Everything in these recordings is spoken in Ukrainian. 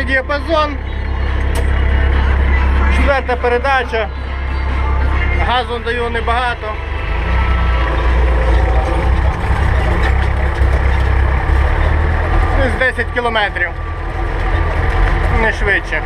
Четвертий діапазон. Четверта передача. Газу даю небагато. Десь 10 кілометрів. Не швидше.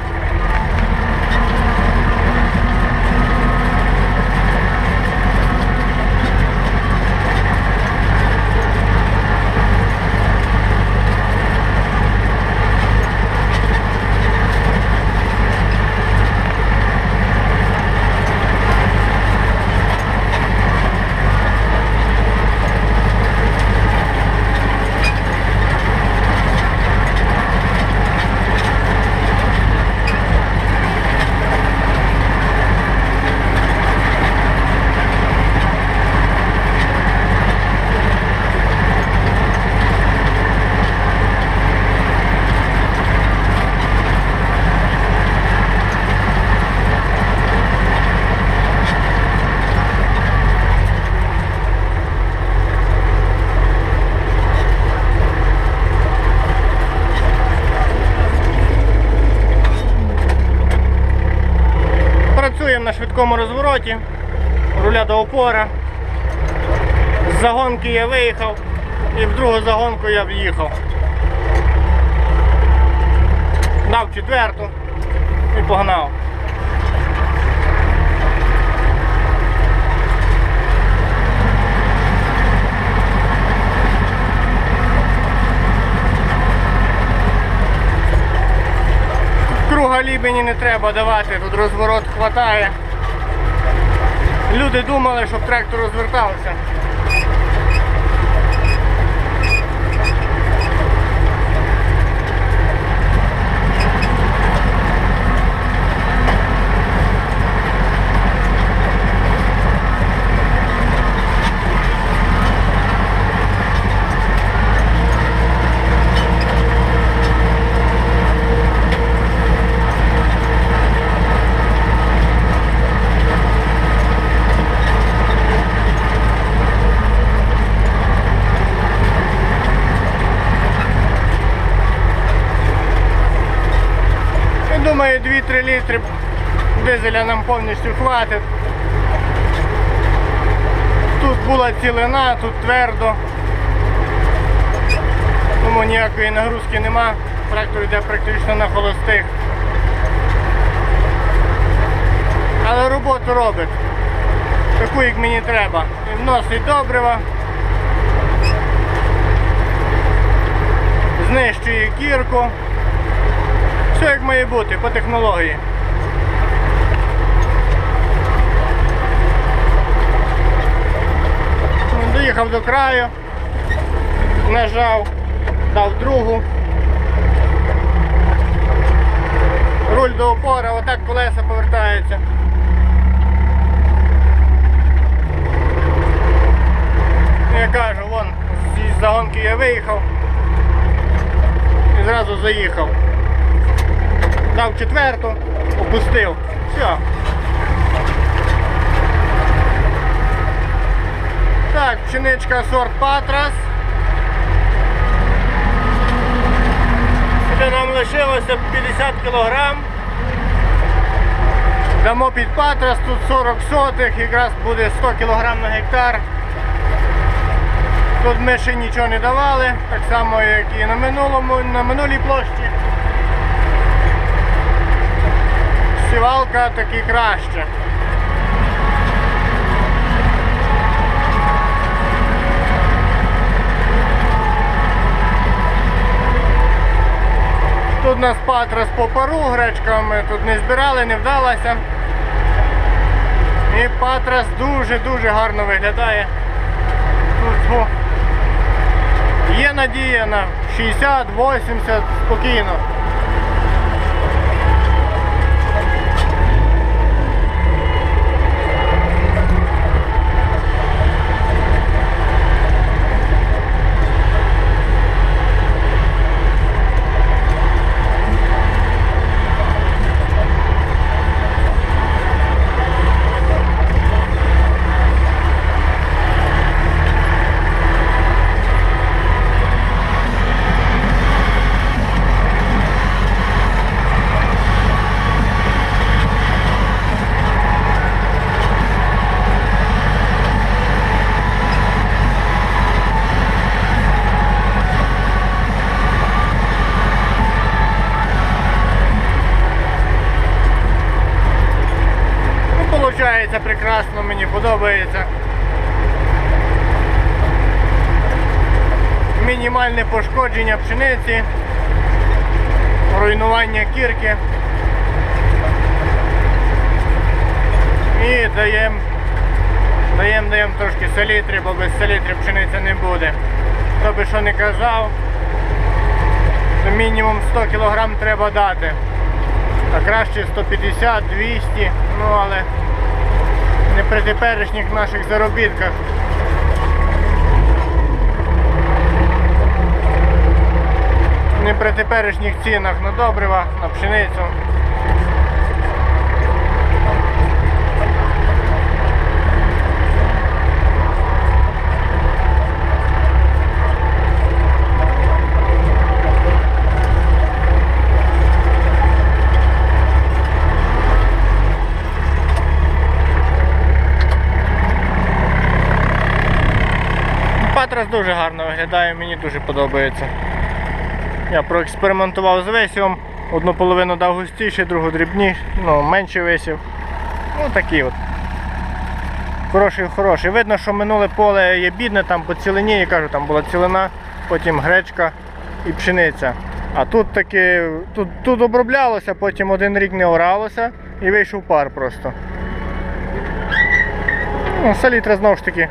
На розвороті, руля до опора. З загонки я виїхав і в другу загонку я в'їхав. Дав четверту і погнав. Круга лібені не треба давати, тут розворот хватає. Люди думали, щоб трактор розвертався. 3 літри дизеля нам повністю хватить. Тут була цілина, тут твердо, тому ніякої нагрузки нема, трактор йде практично на холостих. Але роботу робить, таку як мені треба. І вносить добрива, знищує кірку. Все як має бути по технології. Доїхав до краю, нажав, дав другу. Руль до опора, отак колеса повертаються. Я кажу, вон, з загонки я виїхав і зразу заїхав дав четверту, опустив. Все. Так, пшеничка сорт Патрас. Сюди нам лишилося 50 кг. Дамо під Патрас, тут 40 сотих, якраз буде 100 кг на гектар. Тут ми ще нічого не давали, так само як і на минулому, на минулій площі. Сівалка таки краще. Тут нас патрас по пару гречками, тут не збирали, не вдалося. І патрас дуже-дуже гарно виглядає. Тут є надія на 60-80 спокійно. Получається прекрасно, мені подобається. Мінімальне пошкодження пшениці, руйнування кірки. І даємо даємо, даємо трошки селітри, бо без селітри пшениця не буде. Хто би що не казав, то мінімум 100 кг треба дати. А краще 150, 200, ну але не при теперішніх наших заробітках. Не при теперішніх цінах на добрива, на пшеницю. Патрас дуже гарно виглядає, мені дуже подобається. Я проекспериментував з висівом. Одну половину дав густіше, другу дрібніше, ну, менше висів. Ну такий от. Хороший, хороший. Видно, що минуле поле є бідне, там по цілині, я кажу, там була цілина, потім гречка і пшениця. А тут таки, тут, тут оброблялося, потім один рік не оралося і вийшов пар просто. Ну, селітра знову ж таки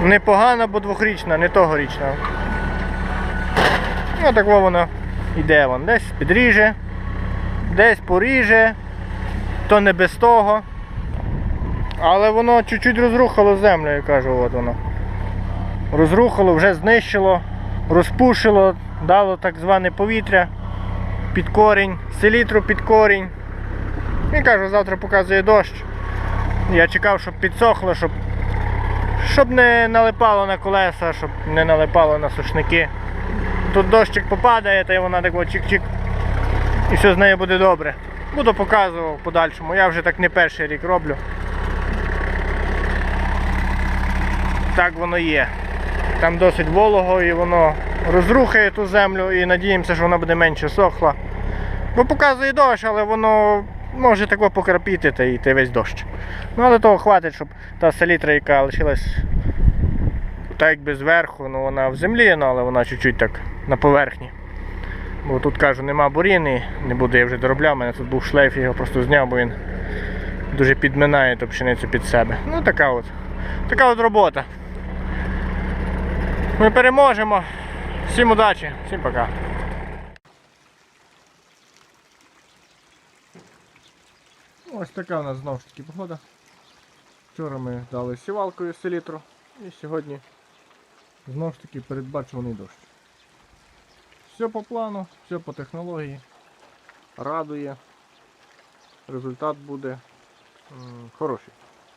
непогана, бо двохрічна, не тогорічна. Ну так во воно йде вон. Десь підріже, десь поріже, то не без того. Але воно чуть-чуть розрухало землю, я кажу, от воно. Розрухало, вже знищило, розпушило, дало так зване повітря під корінь, селітру під корінь. І кажу, завтра показує дощ. Я чекав, щоб підсохло, щоб щоб не налипало на колеса, щоб не налипало на сушники. Тут дощик попадає, та й вона так чик-чик. І все з нею буде добре. Буду показував в подальшому. Я вже так не перший рік роблю. Так воно є. Там досить волого і воно розрухає ту землю і надіємося, що вона буде менше сохла. Бо показує дощ, але воно може тако покрапіти та йти весь дощ. Ну але того хватить, щоб та селітра, яка лишилась так якби зверху, ну вона в землі, ну, але вона чуть-чуть так на поверхні. Бо тут кажу, нема буріни, не буду я вже доробляв, у мене тут був шлейф, я його просто зняв, бо він дуже підминає ту пшеницю під себе. Ну така от. Така от робота. Ми переможемо. Всім удачі, всім пока. Ось така у нас знову ж таки погода. Вчора ми дали сівалкою селітру і сьогодні знову ж таки передбачуваний дощ. Все по плану, все по технології. Радує. Результат буде хороший.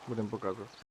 Будемо показувати.